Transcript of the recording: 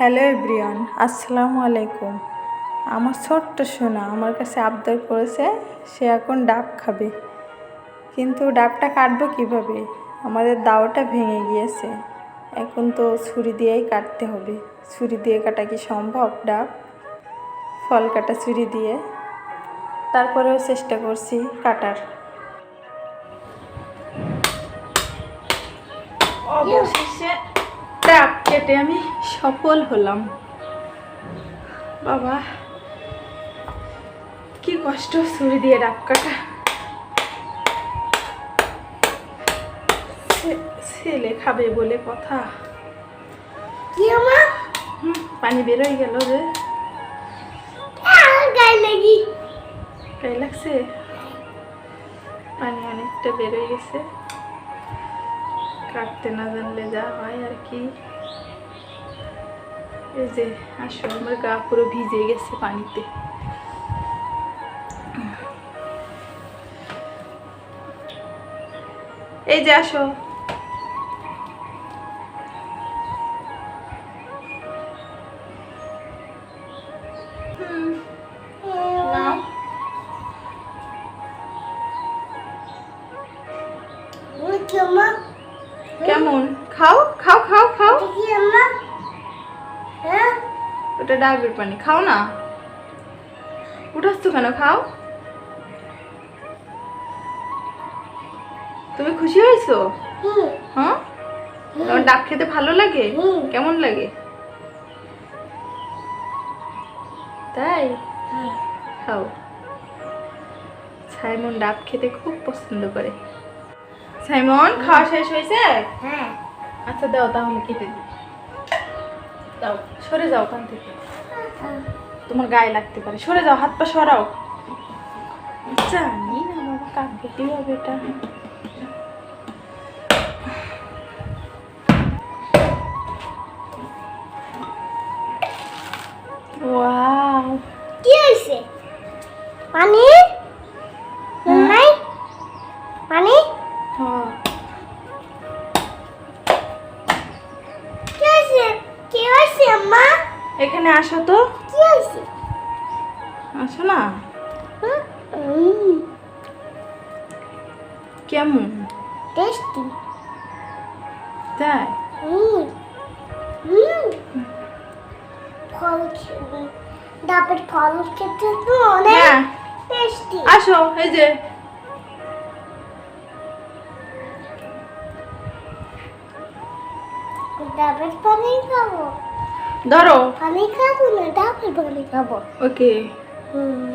Hello everyone, আসসালামু আলাইকুম। আমার ছোট্ট সোনা আমার কাছে আবদার করেছে, সে এখন ডাব খাবে। কিন্তু ডাবটা কাটবো কীভাবে? আমাদের দাওটা ভেঙে গিয়েছে। এখন তো ছুরি দিয়েই কাটতে হবে। ছুরি দিয়ে কাটা কি সম্ভব, ডাব? ফল কাটা ছুরি দিয়ে। তারপরেও চেষ্টা করছি কাটার। অবশেষে ডাব কেটে আমি সফল হলাম। বাবা কি কষ্ট ছুরি দিয়ে ডাব কাটা। ছেলে খাবে বলে কথা। কি আমার? পানি বেরোয় গেল লাগি। গায়ে লাগছে? পানি অনেকটা বেরোয় গেছে। কাটতে না জানলে যা হয় আর কি। এই যে, আসো, আমার গা পুরো ভিজে গেছে পানিতে। এই যে, আসো। কেমন? খাও খাও খাও খাও। হ্যাঁ? ওটা ডাবের পানি খাও না। উঠাচ্ছ কেন? খাও। তুমি খুশি হয়েছো? হ্যাঁ? তোমার ডাব খেতে ভালো লাগে? হুম। কেমন লাগে? তাই? খাও। সাইমন ডাব খেতে খুব পছন্দ করে। সাইমন খাওয়া শেষ হয়েছে? হ্যাঁ। আচ্ছা দাও তাহলে কেটে দিই। দাও সরে যাও ওখান থেকে। তোমার গায়ে লাগতে পারে। সরে যাও হাত পা সরাও। জানি না বাবা কাটবে কি হবে এটা। ওয়াও। কি হয়েছে? পানি? আম্মা। এখানে আসো তো। কি হয়েছে? আসো না। কেমন? টেস্টি। তাই? ফল খেতে ডাবের ফল খেতে তো অনেক হ্যাঁ। টেস্টি। আসো এই যে। ডাবের পানি খাব। ধরো। আমি খাব না ডাবল বলে খাব। ওকে হুম।